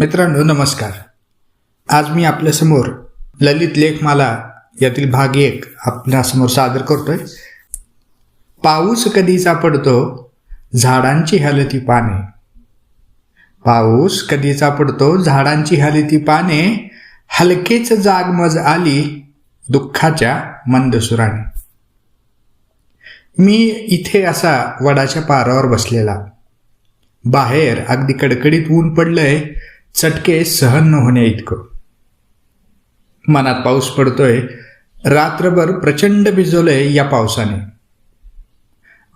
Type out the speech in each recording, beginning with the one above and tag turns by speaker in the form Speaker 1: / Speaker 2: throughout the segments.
Speaker 1: मित्रांनो नमस्कार. आज मी आपल्यासमोर ललित लेखमाला यातील भाग एक आपल्यासमोर सादर करतोय. पाऊस कधीचा पडतो झाडांची हलती पाने. पाऊस कधीचा पडतो झाडांची हलती पाने. हलकेच जागमज आली दुःखाच्या मंदसुराने. मी इथे असा वडाच्या पारावर बसलेला. बाहेर अगदी कडकडीत ऊन पडलंय. चटके सहन न होण्या इतकं. मनात पाऊस पडतोय रात्रभर प्रचंड भिजवलंय या पावसाने.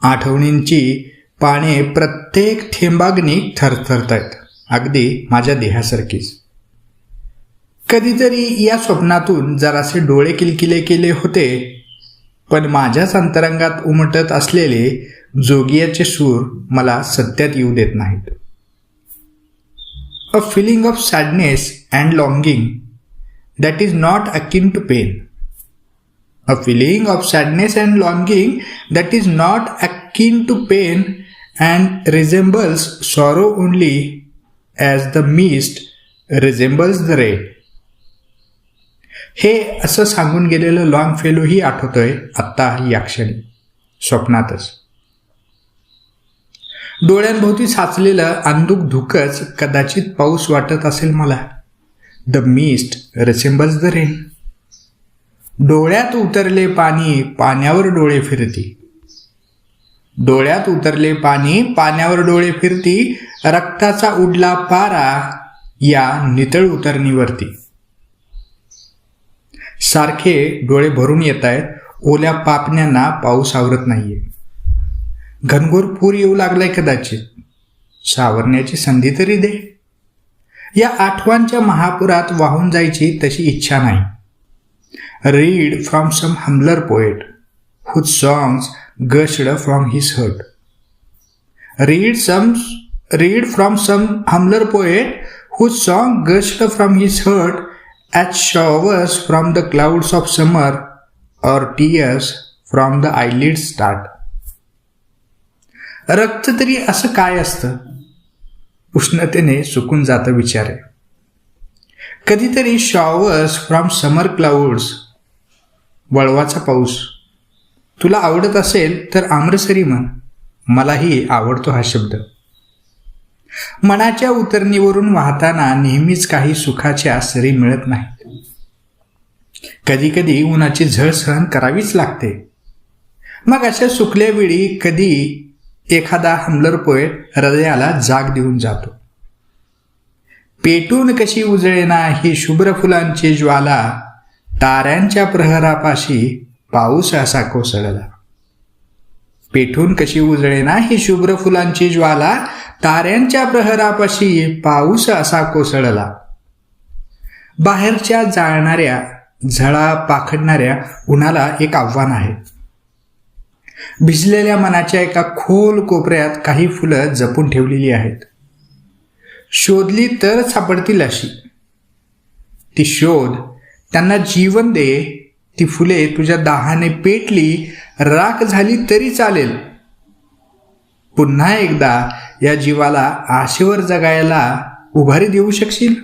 Speaker 1: आठवणींची पाने प्रत्येक थेंबाग्नी थरथरतायत अगदी माझ्या देहासारखीच. कधीतरी या स्वप्नातून जरासे डोळे किलकिले केले होते पण माझ्याच अंतरंगात उमटत असलेले जोगियाचे सूर मला सत्यात येऊ देत नाहीत. A feeling of sadness and longing that is not akin to pain. A feeling of sadness and longing that is not akin to pain and resembles sorrow only as the mist resembles the rain. हे असं सांगून गेलेलं long फेलोही आठवतोय आत्ता या क्षणी स्वप्नातच डोळ्यांभोवती साचलेलं अंधुक धुकच कदाचित पाऊस वाटत असेल मला. The mist resembles the rain डोळ्यात उतरले पाणी पाण्यावर डोळे फिरती. डोळ्यात उतरले पाणी पाण्यावर डोळे फिरती रक्ताचा उडला पारा या नितळ उतरणीवरती. सारखे डोळे भरून येत आहेत ओल्या पापण्यांना पाऊस आवरत नाहीये. घनघोर पूर येऊ लागलाय कदाचित. सावरण्याची संधी तरी दे. या आठवांच्या महापुरात वाहून जायची तशी इच्छा नाही. Read from some humbler poet whose songs gushed from his heart read some read from some humbler poet whose song gushed from his heart as showers from the clouds of summer or tears from the eyelids start रक्त तरी असं काय असतं? उष्णतेने सुकून जातं विचारे. कधीतरी शॉवर्स फ्रॉम समर क्लाउड्स वळवाचा पाऊस. तुला आवडत असेल तर आम्रसरी म्हण. मलाही आवडतो हा शब्द. मनाच्या उतरणीवरून वाहताना नेहमीच काही सुखाच्या सरी मिळत नाहीत. कधी कधी उन्हाची झळ सहन करावीच लागते. मग अशा सुकल्या वेळी कधी एखादा हमलर पोएट हृदयाला जाग देऊन जातो. पेटून कशी उजळेना ही शुभ्र फुलांची ज्वाला ताऱ्यांच्या प्रहरापाशी पाऊस असा कोसळला. पेठून कशी उजळेना ही शुभ्र फुलांची ज्वाला ताऱ्यांच्या प्रहरापाशी पाऊस असा कोसळला. बाहेरच्या जाळणाऱ्या झळा पाखडणाऱ्या उन्हाला एक आव्हान आहे. भिजलेल्या मनाच्या एका खोल कोपऱ्यात काही फुलं जपून ठेवलेली आहेत. शोधली तर सापडतील अशी. ती शोध त्यांना जीवन दे. ती फुले तुझ्या दाहाने पेटली राख झाली तरी चालेल. पुन्हा एकदा या जीवाला आशेवर जगायला उभारी देऊ शकशील?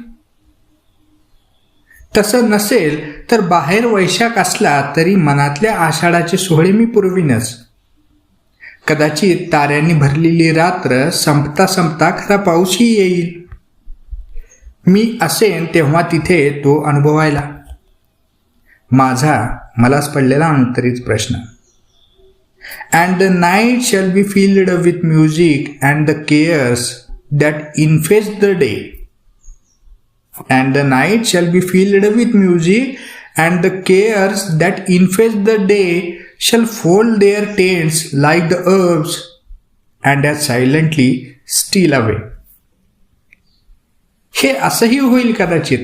Speaker 1: तसं नसेल तर बाहेर वैशाख असला तरी मनातल्या आषाढाचे सोहळे मी पुरवीनच. कदाचित ताऱ्यांनी भरलेली रात्र संपता संपता खरा पाऊसही येईल. मी असेन तेव्हा तिथे तो अनुभवायला. माझा मलाच पडलेला अंतरित प्रश्न. And the night shall be filled with music and the cares that infest the day and the night shall be filled with music and the cares that infest the day shall fold their tents like the herbs and as silently steal away. हे असंही होईल कदाचित.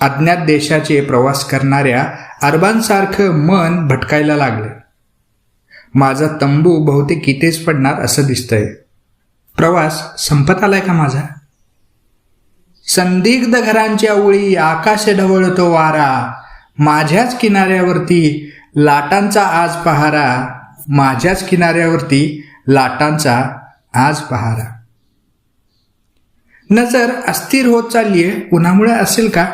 Speaker 1: अज्ञात देशाचे प्रवास करणाऱ्या अरबांसारखं मन भटकायला लागलं. माझा तंबू बहुतेक इथेच पडणार असं दिसतंय. प्रवास संपत आलाय का माझा? संदिग्ध घरांच्या ओळी आकाश ढवळतो वारा. माझ्याच किनाऱ्यावरती लाटांचा आज पहारा माझ्याच किनाऱ्यावरती लाटांचा आज पहारा. नजर अस्थिर होत चाललीये उन्हामुळे असेल का?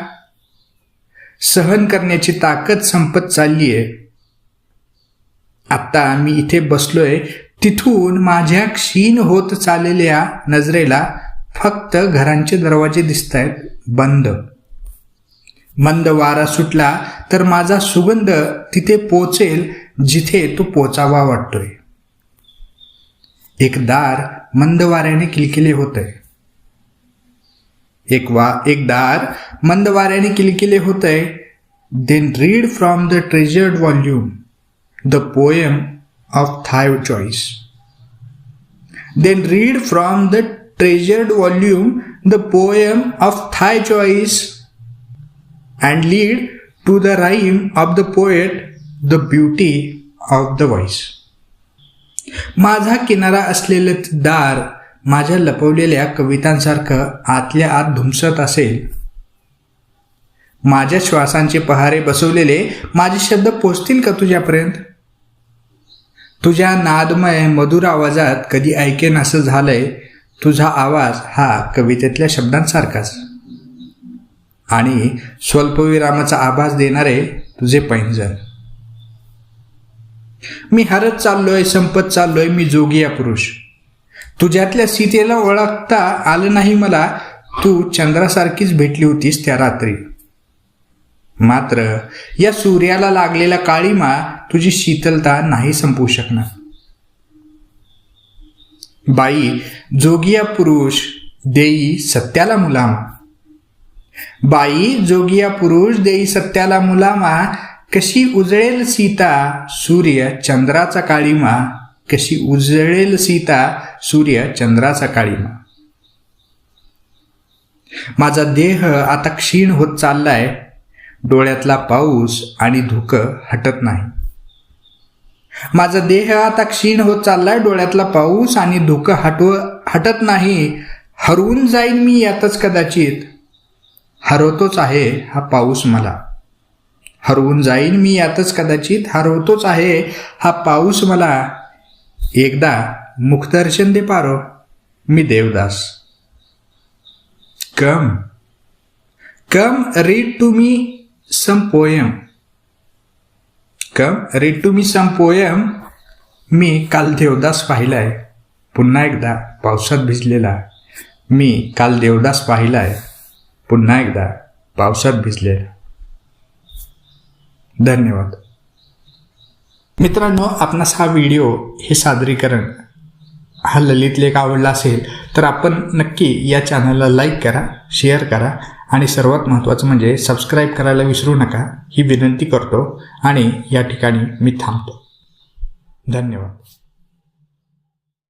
Speaker 1: सहन करण्याची ताकद संपत चाललीये. आत्ता मी इथे बसलोय तिथून माझ्या क्षीण होत चाललेल्या नजरेला फक्त घरांचे दरवाजे दिसत आहेत बंद. मंद वारा सुटला तर माझा सुगंध तिथे पोचेल जिथे तो पोचावा वाटतोय. एक दार मंद वाऱ्याने किलकिले होतंय. एक वा एक दार मंद वाऱ्याने किलकिले होतंय. Then read from the treasured volume the poem of thy choice then read from the treasured volume the poem of thy choice and lead to the rhyme of the poet the beauty of the voice. माझा किनारा असलेलं दार माझ्या लपवलेल्या कवितांसारखं आतल्या आत धुमसत असेल. माझ्या श्वासांचे पहारे बसवलेले माझे शब्द पोचतील का तुझ्यापर्यंत? तुझ्या नादमय मधुर आवाजात कधी ऐकेन असं झालंय? तुझा आवाज हा कवितेतल्या शब्दांसारखाच. आणि स्वल्पविरामाचा आभास देणारे तुझे पैंजण. मी हरत चाललोय संपत चाललोय मी जोगिया पुरुष. तुझ्यातल्या सीतेला ओळखता आलं नाही मला तू चंद्रासारखीच भेटली होतीस त्या रात्री. मात्र या सूर्याला लागलेला काळीमा तुझी शीतलता नाही संपवू शकणार. बाई जोगिया पुरुष देई सत्याला मुलामा. बाई जोगिया पुरुष देई सत्याला मुलामा कशी उजळेल सीता सूर्य चंद्राचा काळीमा. कशी उजळेल सीता सूर्य चंद्राचा काळीमा. माझा देह आता क्षीण होत चाललाय. डोळ्यातला पाऊस आणि धुकं हटत नाही. माझा देह आता क्षीण होत चाललाय. डोळ्यातला पाऊस आणि धुकं हटव हटत नाही. हरवून जाईन मी यातच कदाचित. हरवतोच आहे हा पाऊस मला. हरवून जाईन मी यातच कदाचित हरवतोच आहे हा पाऊस मला. एकदा मुखदर्शन दे पारो मी Devdas. Come come read to me some poem come read to me some poem मी काल देवदास पाहिलाय. पुन्हा एकदा पावसात भिजलेला. मी काल देवदास पाहिलाय. पुन्हा एकदा पावसात भिजलेला धन्यवाद. मित्रांनो आपणास हा व्हिडिओ हे सादरीकरण हा ललित लेख आवडला असेल तर आपण नक्की या चॅनलला लाईक करा शेअर करा आणि सर्वात महत्त्वाचं म्हणजे सबस्क्राईब करायला विसरू नका. ही विनंती करतो आणि या ठिकाणी मी थांबतो. धन्यवाद.